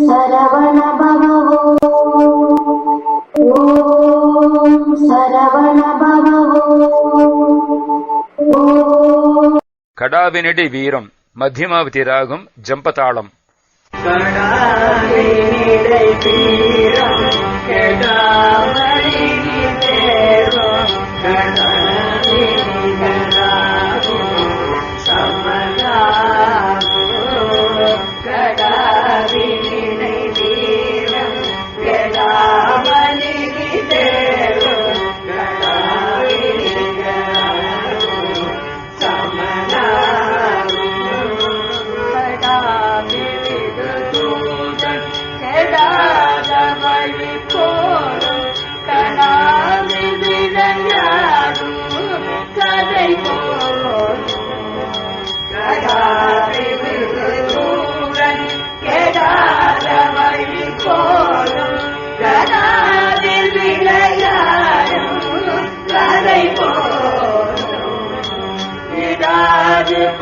சரவண பவோ ஓம் சரவண பவோ ஓம் கடாவினடி வீரம் மத்தியமாவதி ராகம் ஜம்பதாளம் கடாவினிடை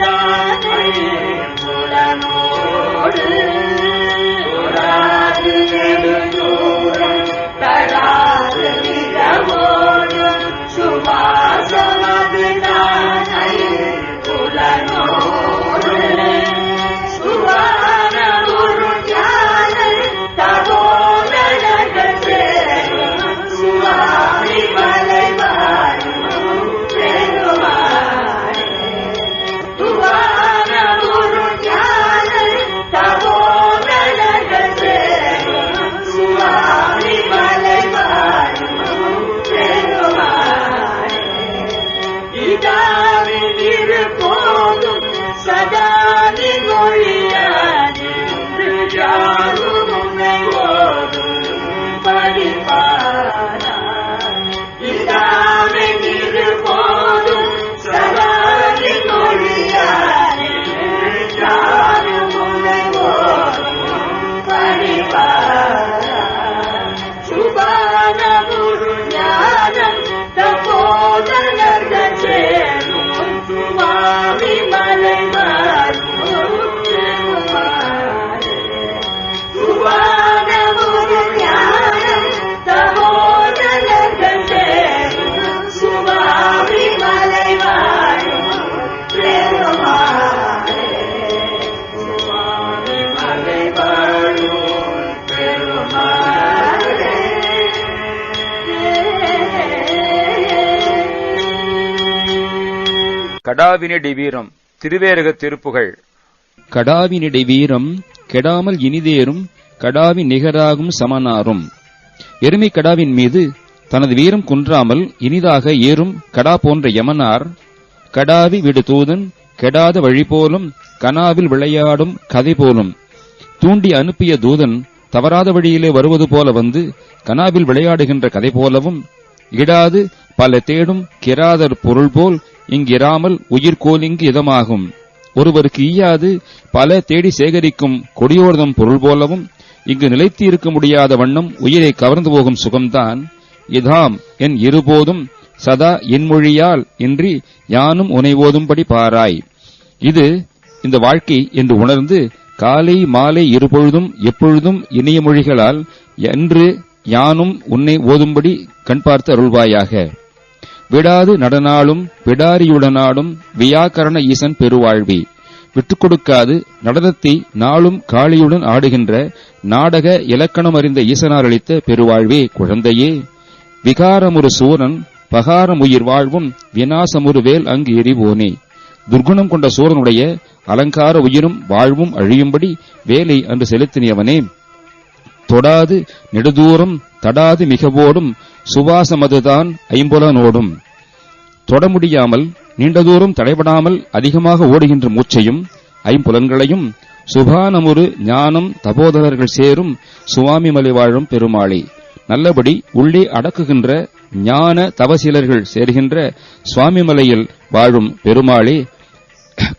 தானே புலனோடு இதாவில் இருப்போதும் சதாதி கடாவினிடி வீரம் திருவேரக திருப்புகள் கடாவினிடை வீரம் கெடாமல் இனிதேறும் கடாவி நிகராகும் சமனாரும். எருமை கடாவின் மீது தனது வீரம் குன்றாமல் இனிதாக ஏறும் கடா போன்ற யமனார் கடாவி விடு தூதன் கெடாத வழி போலும் கனாவில் விளையாடும் கதை போலும். தூண்டி அனுப்பிய தூதன் தவறாத வழியிலே வருவது போல வந்து கனாவில் விளையாடுகின்ற கதை போலவும் இடாது பல தேடும் கிராதர் பொருள் போல் இங்கிராமல் உயிர்கோலிங்கு இதமாகும். ஒருவருக்கு ஈயாது பல தேடி சேகரிக்கும் கொடியோர்தம் பொருள் போலவும் இங்கு நிலைத்து இருக்க முடியாத வண்ணம் உயிரை கவர்ந்து போகும் சுகம்தான். இதாம் என் இருபோதும் சதா என் மொழியால் இன்றி யானும் உனை ஓதும்படி பாராய். இது இந்த வாழ்க்கை என்று உணர்ந்து காலை மாலை இருபொழுதும் எப்பொழுதும் இனிய மொழிகளால் என்று யானும் உன்னை ஓதும்படி கண் பார்த்து அருள்வாயாக. விடாது நடனாலும் விடாரியுடனாடும் வியாக்கரண ஈசன் பெருவாழ்வி. விட்டுக் கொடுக்காது நடனத்தை நாளும் காளியுடன் ஆடுகின்ற நாடக இலக்கணம் அறிந்த ஈசனார் அளித்த பெருவாழ்வே குழந்தையே! விகாரமுரு சூரன் பகாரம் உயிர் வாழ்வும் விநாசமுறு வேல் அங்கு எரிவோனே துர்குணம் கொண்ட சூரனுடைய அலங்கார உயிரும் வாழ்வும் அழியும்படி வேலை அன்று செலுத்தினியவனே! தொடாது நெடுதூரம் தடாது மிகவோடும் சுவாசமதுதான் ஐம்புலனோடும் தொட முடியாமல் நீண்ட தூரம் தடைபடாமல் அதிகமாக ஓடுகின்ற மூச்சையும் ஐம்புலன்களையும் சுபானமுறு ஞானம் தபோதரர்கள் சேரும் சுவாமிமலை வாழும் பெருமாளே. நல்லபடி உள்ளே அடக்குகின்ற ஞான தவசீலர்கள் சேர்கின்ற சுவாமிமலையில் வாழும் பெருமாளே.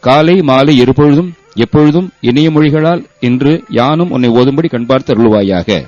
காலை மாலை இருபொழுதும் எப்பொழுதும் இணைய மொழிகளால் இன்று யானும் உன்னை ஓதும்படி கண்பார்த்து அருள்வாயாக.